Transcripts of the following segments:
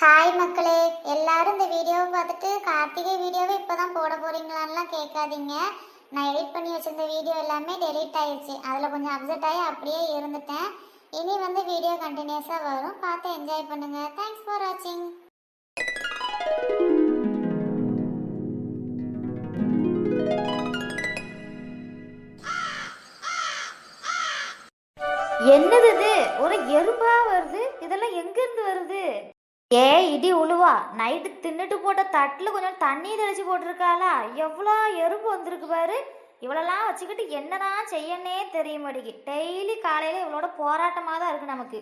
Hi மக்களே எல்லாரும் இந்த வீடியோவை பார்த்துட்டு கார்த்திகை வீடியோவை இப்போதான் போட போகிறீங்களான்லாம் கேட்காதீங்க. நான் எடிட் பண்ணி வச்சுருந்த வீடியோ எல்லாமே டெலிட் ஆயிடுச்சு. அதில் கொஞ்சம் அப்செட் ஆகி அப்படியே இருந்துட்டேன். இனி வந்து வீடியோ கண்டினியூஸாக வரும். பார்த்து என்ஜாய் பண்ணுங்கள் தேங்க்ஸ் ஃபார் வாட்சிங் என்னது இது? ஒரு எறும்பா வருது இதெல்லாம் எங்க இருந்து வருது ஏ இடி உழுவா. நைட்டு தின்னுட்டு போட்ட தட்டில் கொஞ்சம் தண்ணி தெளிச்சு போட்டிருக்காளா? எவ்வளோ எறும்பு வந்திருக்கு பாரு. இவ்வளோலாம் வச்சுக்கிட்டு என்னதான் செய்யணே தெரிய மாட்டேங்கி டெய்லி காலையில் இவளோட போராட்டமாக தான் இருக்குது நமக்கு.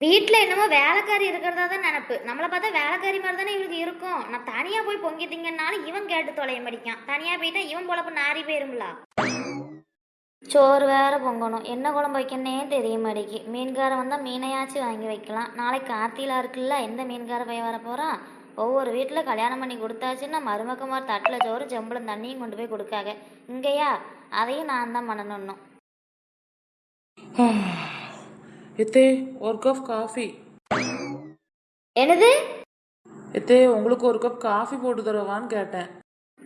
வீட்டில் என்னமோ வேலைக்காரி இருக்கிறதா தான் நினப்பு. நம்மளை பார்த்தா வேலைக்காரி மாதிரி தானே இவளுக்கு இருக்கும். நான் தனியாக போய் பொங்கிட்டிங்கன்னாலும் இவன் கேட்டு தொலைய மாட்டேங்கான் தனியாக போயிட்டா இவன் போலப்போ நாரி போயிருங்களா சோறு வேற பொங்கணும். என்ன குழம்பு வைக்கணே தெரிய மாட்டேங்கி மீன்காரன் வந்தால் மீனையாச்சும் வாங்கி வைக்கலாம். நாளைக்கு கார்த்திலா இருக்குல்ல எந்த மீன்கார பையன் வர போகிறான் ஒவ்வொரு வீட்டில் கல்யாணம் பண்ணி கொடுத்தாச்சுன்னா மருமக்கமார் தட்டில் சோறு ஜம்பளம் தண்ணியும் கொண்டு போய் கொடுக்காங்க இங்கேயா? அதையும் நான் தான் பண்ணணும் எத்தே ஒரு கப் காஃபி என்னது? எத்தே உங்களுக்கு ஒரு கப் காஃபி போட்டு தரவான்னு கேட்டேன்.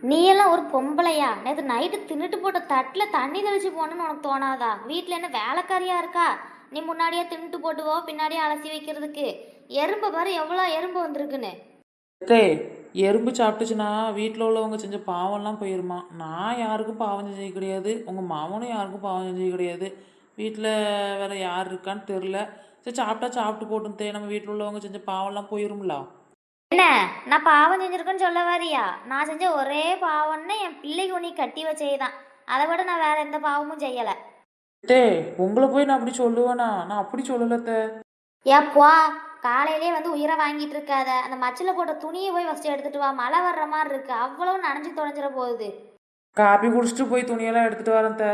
நீ எல்லாம் ஒரு பொம்பளையா? நேற்று நைட்டு தின்னுட்டு போட்ட தட்டில் தண்ணி தெளிச்சு போகணும்னு உனக்கு தோணாதா? வீட்டில் என்ன வேலைக்காரியா இருக்கா? நீ முன்னாடியே தின்னுட்டு போட்டுவோ பின்னாடியே அலசி வைக்கிறதுக்கு. எறும்பை பாரு எவ்வளோ எறும்பு வந்திருக்குன்னு. எறும்பு சாப்பிட்டுச்சுன்னா வீட்டில் உள்ளவங்க செஞ்ச பாவம்லாம் போயிருமா? நான் யாருக்கும் பாவம் செஞ்சது கிடையாது. உங்கள் மாமனும் யாருக்கும் பாவம் செஞ்சது கிடையாது. வீட்டில் வேற யார் இருக்கான்னு தெரில சரி சாப்பிட்டா சாப்பிட்டு போட்டும் தே நம்ம வீட்டில் உள்ளவங்க செஞ்ச பாவம்லாம் போயிரும்ல. என்ன? நான் பாவம் செஞ்சிருக்கேன்னு சொல்ல வரியா? நான் செஞ்ச ஒரே பாவம்னு என் பிள்ளைக்கு உனி கட்டி வச்சேதான். அதை விட நான் வேற எந்த பாவமும் செய்யலை. தே உங்களை போய் நான் அப்படி சொல்லுவேனா? நான் அப்படி சொல்லல தே ஏப்பா காலையிலே வந்து உயிரை வாங்கிட்டு இருக்காத. அந்த மச்சில் போட்ட துணியை போய் ஃபஸ்ட்டு எடுத்துட்டு வா. மழை வர்ற மாதிரி இருக்கு. அவ்வளவு நனைஞ்சு தொலைஞ்சிட போகுது. காப்பி குடிச்சிட்டு போய் துணியெல்லாம் எடுத்துட்டு வரேன் தே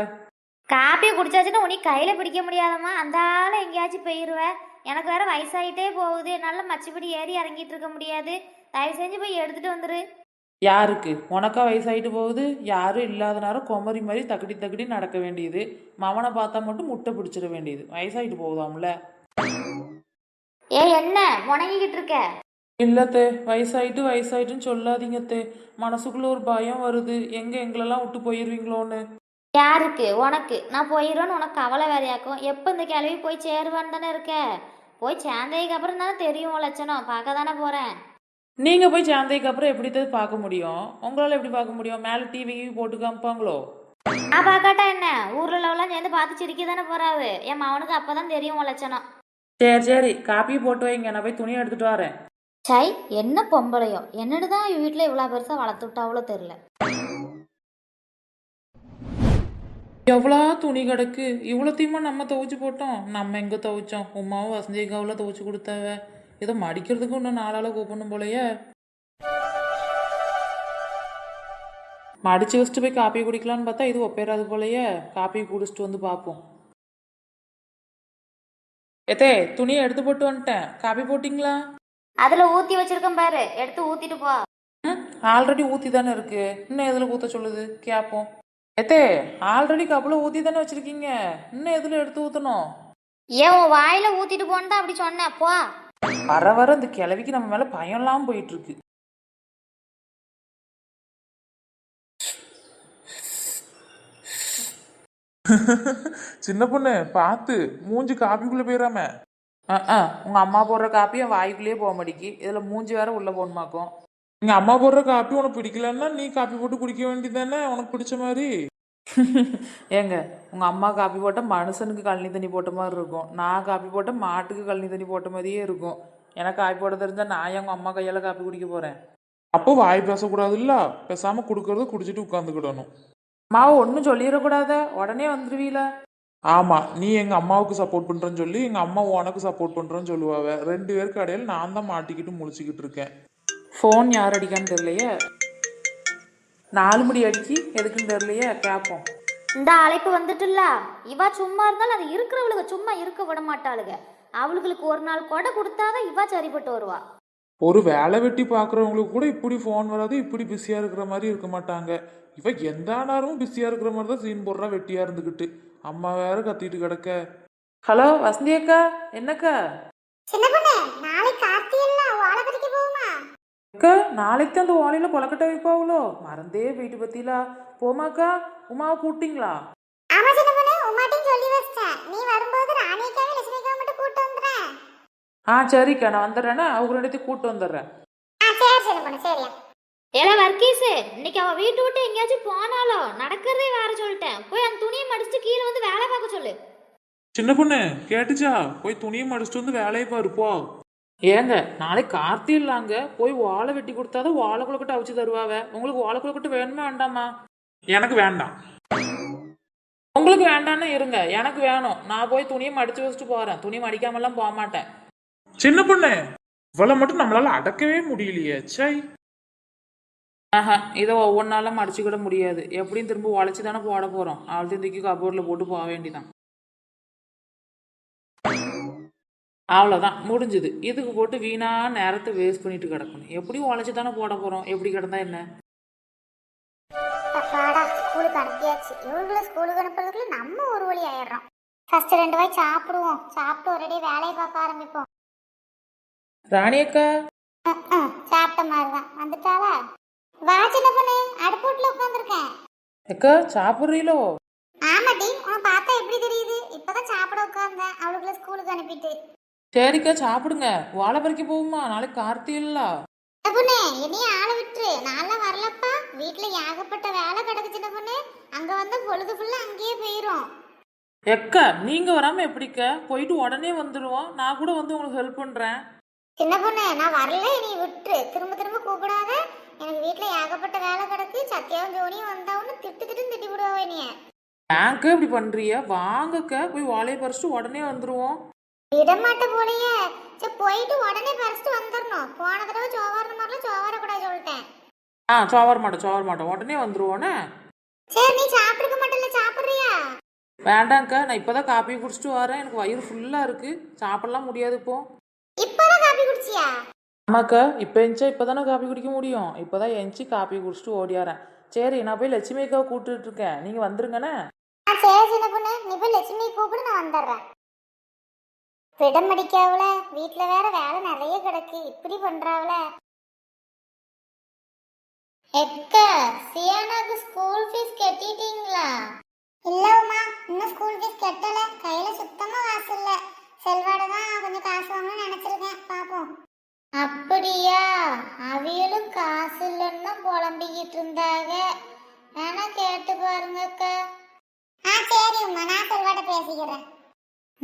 காப்பியை குடிச்சாச்சுன்னா உனி கையில் பிடிக்க முடியாதம்மா. அந்த ஆள் எங்கேயாச்சும் போயிடுவேன் எனக்கு வேற வயசாயிட்டே போகுது. என்னால் மச்சிப்படி ஏறி இறங்கிட்டு இருக்க முடியாது. தயவு செஞ்சு போய் எடுத்துட்டு வந்துரு. யாருக்கு? உனக்கா வயசாயிட்டு போகுது? யாரும் இல்லாத நேரம் குமரி மாதிரி தக்கடி தக்கடி நடக்க வேண்டியது. மவனை பார்த்தா மட்டும் முட்டை பிடிச்சிட வேண்டியது. வயசாயிட்டு போகுதாம்ல? ஏ என்ன? முணங்கிக்கிட்டு இருக்க? இல்லத்தே வயசாயிட்டு வயசாயிட்டுன்னு சொல்லாதீங்க தே மனசுக்குள்ள ஒரு பயம் வருது. எங்க எங்களெல்லாம் விட்டு போயிருவீங்களோன்னு. யாருக்கு? உனக்கு. நான் போயிடுவேன்னு உனக்கு கவலை வேறையாக்கும் எப்போ இந்த கிளவி போய் சேருவான்னு தானே இருக்க? போய் சேர்ந்ததுக்கு அப்புறம் தானே தெரியும் லட்சணம். பார்க்க தானே போகிறேன் நீங்க போய் சேர்ந்ததுக்கு அப்புறம் எப்படி தான் பார்க்க முடியும்? உங்களால எப்படி பார்க்க முடியும்? மேல டிவி போட்டு காமிப்பாங்களோ? நான் பார்க்காட்டா என்ன? ஊரில் உள்ளவெல்லாம் சேர்ந்து பார்த்து சிரிக்க தானே போறாவு. என் மவனுக்கு அப்போ தான் தெரியும் லட்சணம். சரி சரி. காப்பியை போட்டு வைங்க. நான் போய் துணி எடுத்துட்டு வரேன். சை என்ன பொம்பளையோ. என்னன்னு தான் வீட்டில் இவ்வளோ பெருசாக வளர்த்து விட்டாவளோ தெரில எவ்வளோ துணி கிடக்கு? இவ்வளோத்தையுமா நம்ம துவைச்சு போட்டோம். நம்ம எங்கே துவைச்சோம்? உமாவும் வசந்திகாவில் துவைச்சு கொடுத்தாவ. இதை மடிக்கிறதுக்கு இன்னும் நாளால் கூப்பிடணும் போலயே. மடிச்சு வச்சுட்டு போய் காப்பி குடிக்கலான்னு பார்த்தா இது ஒப்பேறாது போலயே. காப்பி குடிச்சிட்டு வந்து பார்ப்போம். எத்தே துணியை எடுத்து போட்டு வந்துட்டேன். காப்பி போட்டிங்களா? அதில் ஊற்றி வச்சிருக்கேன் பாரு. எடுத்து ஊற்றிட்டு போ. ஆல்ரெடி ஊற்றி தானே இருக்கு. இன்னும் எதில் ஊற்ற சொல்லுது? கேட்போம் எத்தே ஆல்ரெடி கப்பில் ஊற்றி தானே வச்சுருக்கீங்க. இன்னும் எதில் எடுத்து ஊற்றணும் ஏன் உன் வாயில் ஊற்றிட்டு போன்னு அப்படி சொன்னேன் போ. வர வர இந்த கிழவிக்கு நம்ம மேல பயம்லாம் போயிட்டு இருக்கு சின்ன பொண்ணு பார்த்து மூஞ்சி காப்பிக்குள்ள போயிடாம உங்க அம்மா போடுற காப்பி என் வாய்க்குள்ளேயே போக மாட்டேங்கி இதுல மூஞ்சி வேற உள்ள போகணுமாக்கும். எங்க அம்மா போடுற காப்பி உனக்கு பிடிக்கலன்னா நீ காப்பி போட்டு குடிக்க வேண்டியதானே உனக்கு பிடிச்ச மாதிரி. ஏங்க உங்க அம்மா காப்பி போட்டால் மனுஷனுக்கு கழனி தண்ணி போட்ட மாதிரி இருக்கும். நான் காப்பி போட்டால் மாட்டுக்கு கழனி தண்ணி போட்ட மாதிரியே இருக்கும். எனக்கு காப்பி போட தெரிஞ்சா நான் எங்க அம்மா கையால் காப்பி குடிக்க போறேன்? அப்போ வாய் பேசக்கூடாதுல்ல? பேசாம குடுக்கறத குடிச்சிட்டு உட்காந்துக்கிடணும். அம்மாவை ஒன்றும் சொல்லிடக்கூடாத? உடனே வந்துருவீல? ஆமா நீ எங்க அம்மாவுக்கு சப்போர்ட் பண்றேன்னு சொல்லி எங்க அம்மா உனக்கு சப்போர்ட் பண்றேன்னு சொல்லுவாவ. ரெண்டு பேருக்கு இடையில நான் தான் மாட்டிக்கிட்டு முழிச்சுக்கிட்டு இருக்கேன். ஃபோன் யார் அடிக்கான்னு தெரியலையே. நாலு மணி அடிக்கி எதுக்குன்னு தெரியலையே கேட்போம் இந்த அழைப்பு வந்துட்டுல்ல? இவ சும்மா இருந்தாலும் அது இருக்கிறவளுக சும்மா இருக்க விட மாட்டாளுக அவளுகளுக்கு ஒரு நாள் கொடை கொடுத்தாதான் இவ சரிப்பட்டு வருவா. ஒரு வேலை வெட்டி பாக்குறவங்களுக்கு கூட இப்படி ஃபோன் வராது இப்படி பிஸியா இருக்கிற மாதிரி இருக்க மாட்டாங்க. இவ எந்த நேரமும் பிஸியா இருக்கிற மாதிரி தான் சீன் போடுறா வெட்டியா இருந்துகிட்டு. அம்மா வேற கத்திட்டு கிடக்க. ஹலோ வசந்தி அக்கா என்னக்கா சின்ன பொண்ணு நாளைக்கு கார்த்திகை எல்லாம் வாழை பறிக்க எக்கா நாளைக்கு தான் அந்த ஓலையில கொலக்கட்டை வைப்பாவுளோ மறந்தே போயிட்டு பத்திலா போமாக்கா உமாவை கூட்டிங்களா ஆமா சின்ன பொண்ணு உமாட்டையும் சொல்லி வச்சிட்டேன் நீ வரும்போது ராணிக்காவும் லட்சுமிக்காவும் மட்டும் கூட்டு வந்துடுறேன் ஆ சரிக்கா நான் வந்துடுறேன்னா அவங்க ரெண்டுத்தையும் கூட்டு வந்துடுறேன் ஆ சரி சின்ன பொண்ணு சரியா ஏல வர்க்கீஸு இன்னைக்கு அவ வீட்டு விட்டு எங்கேயாச்சும் போனாலோ நடக்கிறதே வேற சொல்லிட்டேன் போய் அந்த துணியை மடிச்சுட்டு கீழே வந்து வேலை பார்க்க சொல்லு சின்ன பொண்ணு கேட்டுச்சா போய் துணியை மடிச்சிட்டு வந்து வேலையை பாரு போ ஏங்க நாளைக்கு கார்த்தி இல்லாங்க போய் ஓலை வெட்டி கொடுத்தாதான் ஓலை குளக்கட்டை அவிச்சு தருவாவ. உங்களுக்கு ஓலை குளக்கட்டை வேணுமே வேண்டாமா? எனக்கு வேண்டாம். உங்களுக்கு வேண்டாம்னு இருங்க எனக்கு வேணும். நான் போய் துணியை மடிச்சு வச்சுட்டு போறேன். துணி மடிக்காமலாம் போக மாட்டேன். சின்ன பொண்ணு இவளை மட்டும் நம்மளால அடக்கவே முடியலையே சை ஆஹா இதை ஒவ்வொன்றாலும் மடிச்சுக்கிட முடியாது. எப்படியும் திரும்ப உழைச்சி தானே போட போகிறோம் அவள்த்தையும் தூக்கி கபோர்டில் போட்டு போக வேண்டிதான். அவ்வளோதான் முடிஞ்சுது. இதுக்கு போட்டு வீணா நேரத்தை வேஸ்ட் பண்ணிட்டு கிடக்கணும். எப்படியும் உழைச்சி தானே போட போகிறோம் எப்படி கிடந்தா என்ன? அப்பாடா ஸ்கூலுக்கு அனுப்பியாச்சு இவங்களை ஸ்கூலுக்கு அனுப்புறதுக்குள்ள நம்ம ஒரு வழி ஆயிடுறோம். ஃபர்ஸ்ட் ரெண்டு வாய் சாப்பிடுவோம். சாப்பிட்டு ஒரேடியே வேலையை பார்க்க ஆரம்பிப்போம். ராணி அக்கா சாப்பிட்ட மாதிரி தான் வந்துட்டாளா? வா சின்ன பொண்ணு. அடுப்பூட்டில் உட்காந்துருக்கேன் அக்கா சாப்பிட்றீங்களோ ஆமாடி உன்னை பார்த்தா எப்படி தெரியுது? இப்பதான் சாப்பிட உட்கார்ந்தேன். அவளுக்குள்ள ஸ்கூலுக்கு அனுப்பிட்டு. சரிக்கா சாப்பிடுங்க. வாழை பறிக்க போகுமா? நாளைக்கு கார்த்தி இல்லா சின்ன பொண்ணு என்னையும் ஆளை விட்டுரு. நான்லாம் வரலப்பா. வீட்டுல ஏகப்பட்ட வேலை கிடக்கு சின்ன பொண்ணு. அங்க வந்து பொழுது ஃபுல்லா அங்கேயே போயிரும். எக்கா நீங்கள் வராமல் எப்படிக்கா? போயிட்டு உடனே வந்துடுவோம் நான் கூட வந்து உங்களுக்கு ஹெல்ப் பண்ணுறேன் சின்ன பொண்ணு நான் வரல. நீ விட்டுரு. திரும்ப திரும்ப கூப்பிடாத. எனக்கு வீட்டுல ஏகப்பட்ட வேலை கிடக்கு. சத்யாவும் ஜோனியும் வந்தாவுன்னு திட்டு திட்டுன்னு திட்டி விடுவா நீ ஏங்க இப்படி பண்ணுறிய வாங்கக்கா. போய் வாழையை பறிச்சுட்டு உடனே வந்துடுவோம் விடமாட்ட போலயே. சரி போயிட்டு உடனே பறிச்சுட்டு வந்துடணும் போன தடவை சோவாரண மாதிரிலாம் சோவார கூட சொல்லிட்டேன். ஆ சோவர மாட்டோம் சோவர மாட்டோம் உடனே வந்துருவோனே. சரி நீ சாப்பிடுக்க மாட்டல சாப்பிடுறியா? வேண்டாங்க்கா நான் இப்போதான் காப்பி குடிச்சிட்டு வரேன். எனக்கு வயிறு ஃபுல்லாக இருக்கு. சாப்பிடலாம் முடியாது இப்போ. இப்பதான் காப்பி குடிச்சியா? ஆமாக்கா இப்போ எந்திச்சா இப்போ தானே காப்பி குடிக்க முடியும். இப்போ தான் எந்திச்சு காப்பி குடிச்சிட்டு ஓடியாரேன். சரி நான் போய் லட்சுமி அக்காவை கூப்பிட்டுட்டு இருக்கேன். நீங்கள் வந்துருங்கண்ணே. சரி சின்ன பொண்ணு. நீ போய் லட்சுமி கூப்பிடு நான் வந்துடுறேன் விடம் அடிக்காவுல? வீட்டுல வேற வேலை நிறைய கிடக்கு. இப்படி பண்றாவுல? எக்க சியானாக்கு ஸ்கூல் ஃபீஸ் கட்டிட்டீங்களா? இல்ல உமா இன்னும் ஸ்கூல் ஃபீஸ் கட்டல. கையில சுத்தமா காசு இல்ல. செல்வாட தான் கொஞ்சம் காசு வாங்கணும்னு நினைச்சிருக்கேன். பாப்போம். அப்படியா? அவியலும் காசு இல்லைன்னு தான் புலம்பிக்கிட்டு இருந்தாங்க வேணா கேட்டு பாருங்க அக்கா. ஆ சரி உமா. நான் செல்வாட்ட பேசிக்கிறேன்.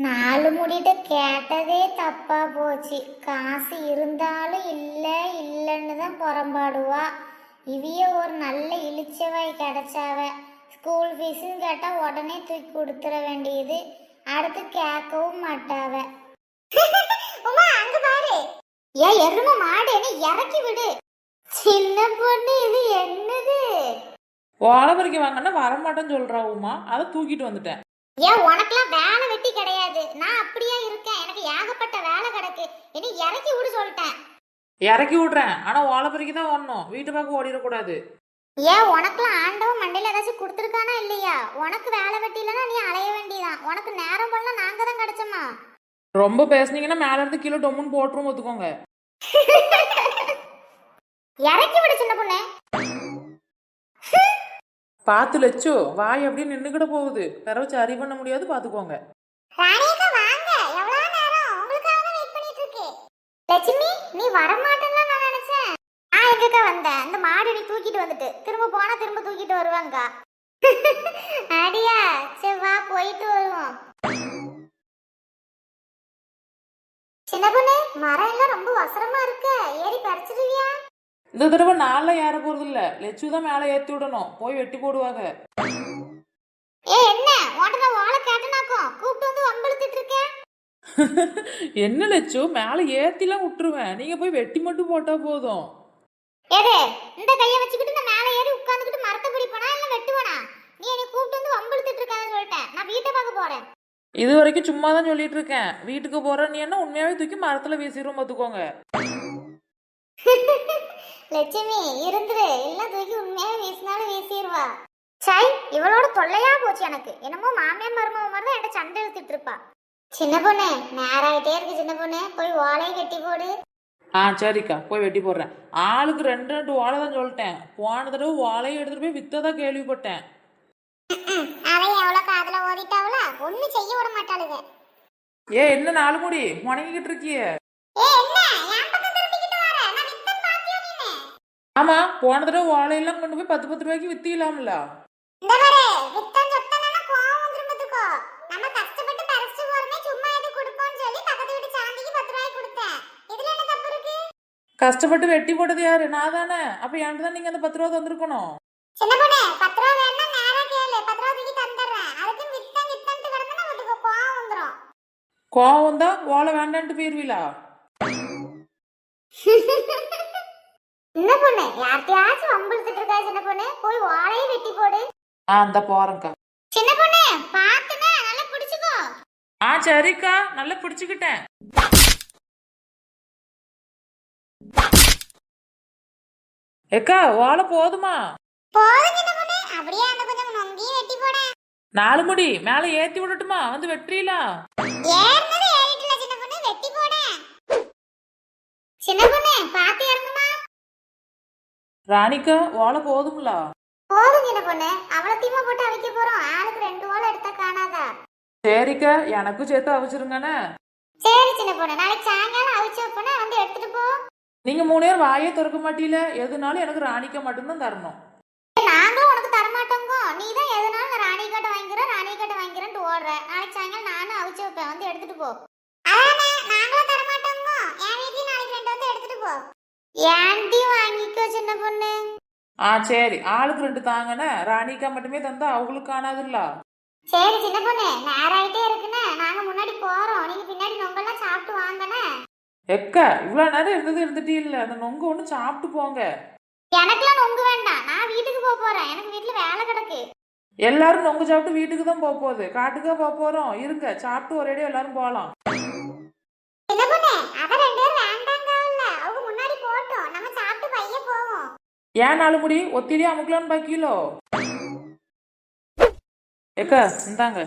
நாலு முடிட்டு கேட்டதே தப்பா போச்சு. காசு இருந்தாலும் இல்லை இல்லைன்னு தான் புறம்பாடுவா. இவிய ஒரு நல்ல இழிச்சவாய் கிடைச்சாவ. ஸ்கூல் ஃபீஸுன்னு கேட்டால் உடனே தூக்கி கொடுத்துட வேண்டியது. அடுத்து கேட்கவும் மாட்டாவ. உமா அங்க பாரு. ஏ எரும மாடு என்ன இறக்கி விடு. சின்ன பொண்ணு இது என்னது? ஓலை பறிக்க வாங்கன்னா வரமாட்டேன்னு சொல்கிறா உமா. அதை தூக்கிட்டு வந்துட்டேன். ஏன் உனக்கெல்லாம் வேலை வெட்டி கிடையாது? நான் அப்படியே இருக்கேன். எனக்கு ஏகப்பட்ட வேலை கிடக்கு. இனி இறக்கி விடு சொல்லிட்டேன். இறக்கி விட்றேன். ஆனால் ஓலை பறிக்க தான் ஓடணும் வீட்டு பக்கம் ஓடிடக்கூடாது ஏன் உனக்கெல்லாம் ஆண்டவன் மண்டையில ஏதாச்சும் கொடுத்துருக்கானா இல்லையா? உனக்கு வேலை வெட்டி இல்லைன்னா நீ அலைய வேண்டியதான் உனக்கு நேரம் பண்ணலாம் நாங்க தான் கிடைச்சோமா? ரொம்ப பேசுனீங்கன்னா மேலே இருந்து கீழே டொம்முன்னு போட்டுரும் ஒத்துக்கோங்க. இறக்கி விடு சின்ன பொண்ணு. பார்த்து லட்சோ வாய் அப்படியே நின்றுக்கிட போகுது. பிறகு சரி பண்ண முடியாது பார்த்துக்கோங்க. வாங்க. எவ்வளவு நேரம்? உங்களுக்காக தான் வெயிட் பண்ணிட்டு இருக்கு. லட்சுமி நீ வரமாட்டேன்னு நான் நினைச்சேன். நான் எங்கக்கா வந்தேன்? அந்த மாடு நீ தூக்கிட்டு வந்துட்டு. திரும்ப போனா திரும்ப தூக்கிட்டு வருவாங்க. அடியா சரி வா போயிட்டு வருவோம். சின்ன பொண்ணு மரம் எல்லாம் ரொம்ப வசரமா இருக்கு. ஏறி பறிச்சிருவியா? இந்த தடவை நாளில் ஏற போகிறது இல்லை லட்சு தான் மேலே ஏற்றி விடணும். போய் வெட்டி போடுவாங்க. ஏ என்ன? நான் ஓலை கேட்டனாக்கும். கூப்பிட்டு வந்து வம்பழுத்துட்டு இருக்கேன். என்ன லட்சு மேலே ஏற்றிலாம் விட்டுருவேன். நீங்கள் போய் வெட்டி மட்டும் போட்டால் போதும். எது? இந்த கைய வச்சுக்கிட்டு நான் மேலே ஏறி உட்காந்துக்கிட்டு மரத்தை பிடிப்பனா இல்ல வெட்டுவனா? நீ என்னை கூப்பிட்டு வந்து வம்பழுத்துட்டு இருக்கான்னு சொல்லிட்டேன். நான் வீட்டை பார்க்க போறேன். இது வரைக்கும் சும்மா தான் சொல்லிட்டு இருக்கேன். வீட்டுக்கு போற நீ என்ன உண்மையாவே தூக்கி மரத்துல வீசிரும் பார்த்துக்கோங்க லட்சுமி இருந்துரு. எல்லாம் தூக்கி உண்மையா வீசினாலும் வீசிடுவா சை இவளோட தொல்லையா போச்சு எனக்கு. என்னமோ மாமியார் மருமக மாதிரி தான் என்கிட்ட சண்டை இழுத்துட்டு இருப்பா. சின்ன பொண்ணு நேராயிட்டே இருக்கு சின்ன பொண்ணு. போய் ஓலையை கட்டி போடு. ஆ சரிக்கா. போய் வெட்டி போடுறேன். ஆளுக்கு ரெண்டு ரெண்டு ஓலை தான் சொல்லிட்டேன். போன தடவை ஓலையை எடுத்துட்டு போய் வித்ததா கேள்விப்பட்டேன். அவன் எவ்வளவு காதுல ஓதிட்டாவல ஒண்ணு செய்ய விட மாட்டாளுங்க ஏ என்ன நாலு முடி? முணங்கிக்கிட்டு இருக்கியே. ஏ என்ன ஆமா போன தடவை ஓலையெல்லாம் கொண்டு போய் பத்து பத்து ரூபாய்க்கு நம்ம கஷ்டப்பட்டு வீட்டு போட்டது யாரு? நான் தானே. அப்ப என்கிட்ட தான் நீங்க அந்த பத்து ரூபா தந்திருக்கணும். கோவம் தான் ஓலை வேண்டான்ட்டு போயிருவீங்களா சின்ன பொண்ணு யார்கிட்டயாச்சும் இருக்கா சின்ன பொண்ணு போய் வாழையை வெட்டி போடு. ஆ அந்த போறேன்க்கா. சின்ன பொண்ணு பாத்துனா நல்லா பிடிச்சுக்கோ. ஆ சரிக்கா நல்லா பிடிச்சுக்கிட்டேன். ஏக்கா ஓலை போதுமா? போதும் சின்ன பொண்ணு. அப்படியே அந்த கொஞ்சம் நொங்கியும் வெட்டி போட. நாலு முடி மேலே ஏத்தி விடட்டுமா? வந்து வெட்டுறீங்களா ஏறினது ஏறிட்டுல சின்ன பொண்ணு. வெட்டி போட. சின்ன பொண்ணு பாத்து இறங்குமா? ராணிக்கா ஓலை போதுங்களா? போதும் சின்ன பொண்ணு. அவ்வளோத்தையுமா போட்டு அவிக்க போறோம். ஆளுக்கு ரெண்டு ஓலை எடுத்தா காணாதா? சரிக்கா எனக்கும் சேர்த்து அவிச்சிருங்கண்ணே. சரி சின்ன பொண்ணு. நாளைக்கு சாயங்காலம் அவிச்சு வைப்போனா வந்து எடுத்துட்டு போ. நீங்க மூணு பேர் வாயே திறக்க மாட்டீல? எதுனாலும் எனக்கு ராணிக்கா மட்டும்தான் தரணும். நாங்களும் உனக்கு தரமாட்டோங்க. நீ தான் எதனாலும் நான் ராணி கட்டை வாங்கிக்கிறேன் ராணி கட்டை வாங்கிக்கிறேன்ட்டு ஓடுற. நாளைக்கு சாயங்காலம் நானும் அவிச்சு வைப்பேன். வந்து எடுத்துட்டு போ. அதானே நாங்களும் தரமாட்டோங்க. என் வீட்லயும் நாளைக்கு ரெண்டு வந்து எடுத்துட்டு போ. ஏன்டி வாங்கிக்கோ சின்ன பொண்ணு? ஆ சரி. ஆளுக்கு ரெண்டு தாங்கண்ணே. ராணிக்கா மட்டுமே தந்தா அவங்களுக்கு காணாதுல்ல சரி சின்ன பொண்ணு. நேரம் ஆயிட்டே நாங்க முன்னாடி போறோம். நீங்க பின்னாடி நொங்கெல்லாம் சாப்பிட்டு வாங்கண்ணே. எக்கா இவ்வளோ நேரம் இருந்தது இருந்துட்டே இல்லை அந்த நொங்கு ஒன்று சாப்பிட்டு போங்க. எனக்கெல்லாம் நொங்கு வேண்டாம். நான் வீட்டுக்கு போக போறேன். எனக்கு வீட்டுல வேலை கிடக்கு. எல்லாரும் நொங்கு சாப்பிட்டு வீட்டுக்கு தான் போக போகுது. காட்டுக்கா போக போறோம். இருங்க சாப்பிட்டு ஒரேடியா எல்லாரும் போகலாம் சின்ன பொண்ணு அத ரெண்டு பேரும் வேண்டாங்காவில்ல அவங்க முன்னாடி போட்டோம் நம்ம சாப்பிட்டு பைய போவோம் ஏன் நாலு முடி? ஒத்திரியா அமுக்கலான்னு பாக்கிலோ? எக்கா இந்தாங்க.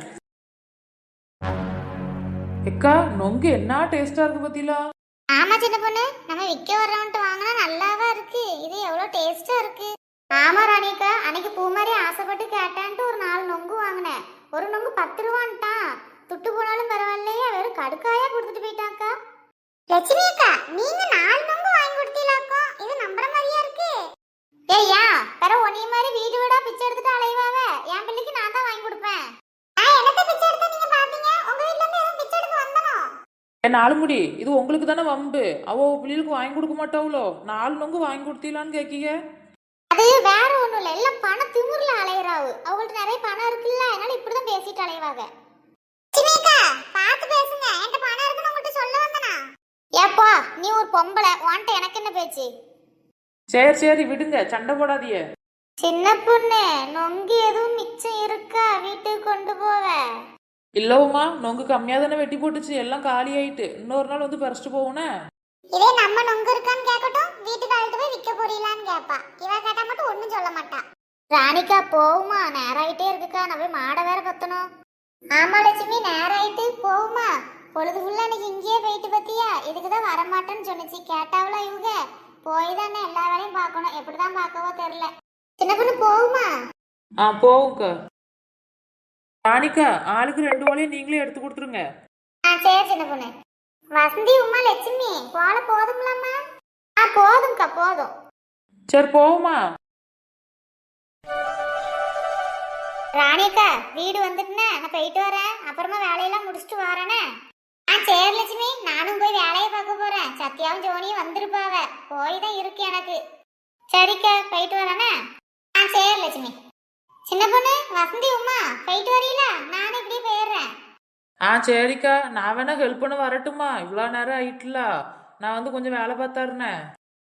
எக்கா நொங்கு என்ன டேஸ்டா இருக்கு பாத்தீங்களா ஆமா சின்ன பொண்ணு நம்ம விக்க வர்றவன்ட்டு வாங்கினா நல்லாவா இருக்கு? இது எவ்வளவு டேஸ்டா இருக்கு? ஆமா ராணிக்கா அன்னைக்கு பூ மாதிரி ஆசைப்பட்டு கேட்டான்ட்டு ஒரு நாலு நொங்கு வாங்கினேன். ஒரு நொங்கு பத்து ரூபான்ட்டான். துட்டு போனாலும் பரவாயில்லையா வெறும் கடுக்காயா கொடுத்துட்டு போயிட்டாக்கா லட்சுமி அக்கா நீங்க நாலு நொங்கு வாங்கி கொடுத்தீங்களாக்கா இது நம்புற மாதிரியா இருக்கு ஏய்யா வேற ஒன்னே மாதிரி வீடு வீடா பிச்சை எடுத்துட்டு அலைவாவ? என் பிள்ளைக்கு நான் தான் வாங்கி கொடுப்பேன். நான் என்னத்த பிச்சை எடுத்தா நீங்க பாத்தீங்க உங்க வீட்ல இருந்து எதுவும் பிச்சை எடுத்து வந்தனோ? என் நாலு முடி இது உங்களுக்கு தானே வம்பு. அவ பிள்ளைகளுக்கு வாங்கி கொடுக்க மாட்டாவளோ நாலு நொங்கு வாங்கி கொடுத்தீங்களான்னு கேக்கீங்க. அது வேற ஒண்ணும் இல்ல. எல்லாம் பண திமிர்ல அலையறாவு. அவங்கள்ட்ட நிறைய பணம் இருக்குல்ல அதனால இப்படிதான் பேசிட்டு அலைவாங்க சின்னேக்கா பார்த்து பேசுங்க. என்கிட்ட பணம் இருக்குன்னு உங்கள்கிட்ட சொல்ல வந்தனா? ஏப்பா நீ ஒரு பொம்பளை. உன்கிட்ட எனக்கு என்ன பேச்சு? சரி சரி விடுங்க. சண்டை போடாதீங்க. சின்ன பொண்ணு நொங்கு எதுவும் மிச்சம் இருக்கா? வீட்டுக்கு கொண்டு போவ. இல்லவுமா நொங்கு கம்மியா தானே வெட்டி போட்டுச்சு. எல்லாம் காலி ஆயிட்டு. இன்னொரு நாள் வந்து பறிச்சுட்டு போவோனே? இதே நம்ம நொங்கு இருக்கான்னு கேட்கட்டும் வீட்டுக்கு அழுத்து போய் விற்க போறீங்களான்னு கேட்பா இவ கேட்டா மட்டும் ஒண்ணும் சொல்ல மாட்டா. ராணிக்கா போகுமா நேரம் ஆயிட்டே இருக்குக்கா. நான் போய் மாடை வேற பத்தணும். ஆமா லட்சுமி நேரம் ஆயிட்டு போகுமா பொழுது ஃபுல்லா இன்னைக்கு இங்கேயே போயிட்டு பத்தியா? இதுக்கு தான் வரமாட்டேன்னு சொன்னுச்சு. கேட்டாவளா இவங்க. போய் தானே எல்லா வேலையும் பார்க்கணும். எப்படிதான் பார்க்கவோ தெரியல. சின்ன பொண்ணு போகுமா? ஆ போவுங்க. ராணிக்கா ஆளுக்கு ரெண்டு ஓலையும் நீங்களே எடுத்து கொடுத்துருங்க. ஆ சரி சின்ன பொண்ணு. வசந்தி உமா லட்சுமி போல போதுங்களாம்மா ஆ போதும்க்கா போதும். சரி போவுமா. ராணியக்கா வீடு வந்துட்டுனே நான் போயிட்டு வரேன். அப்புறமா வேலையெல்லாம் முடிச்சுட்டு வரேனே. ஆ சரி லட்சுமி. நானும் போய் வேலையை பார்க்க போறேன். சத்யாவும் ஜோனியும் வந்திருப்பாவ. போய் தான் இருக்கு எனக்கு. சரிக்கா போயிட்டு வரேனே. ஆ சரி லட்சுமி. சின்ன பொண்ணு வசந்தி உமா போயிட்டு வரீங்களா? நானும் இப்படியே போயிடுறேன். ஆ சரிக்கா. நான் வேணா ஹெல்ப் பண்ண வரட்டுமா? இவ்வளோ நேரம் ஆயிட்டுல. நான் வந்து கொஞ்சம் வேலை பார்த்தாருனேன்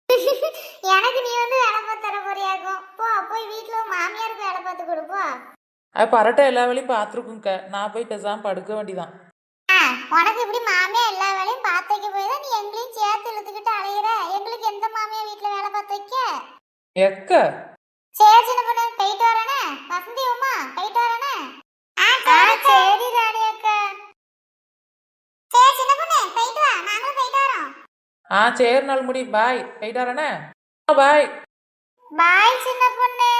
எனக்கு நீ வந்து வேலை பார்த்து தர போறியாக்கும் போ. போய் வீட்டில் மாமியாருக்கு வேலை பார்த்து கொடுப்போ அது பரட்டை எல்லா வேலையும் பார்த்துருக்குங்க நான் போய் பேசாமல் படுக்க வேண்டிதான். ஆ, உனக்கு இப்படி மாமியா எல்லா வேலையும் பார்த்து வைக்க போய் தான் நீ எங்களையும் சேர்த்து இழுத்துக்கிட்டு அலையிற? எங்களுக்கு எந்த மாமியா வீட்டுல வேலை பார்த்து வைக்க? எக்க? சரி சின்ன பொண்ணு போயிட்டு வரேனே. வசந்தி உமா போயிட்டு வரேனே. ஆ சரி ராணி அக்கா. சரி சின்ன பொண்ணு போயிட்டு வா. நாங்களும் போயிட்டு வரோம். ஆ சரி நாள் முடி. பாய். போயிட்டாரண்ணே பாய். பாய் சின்ன பொண்ணு.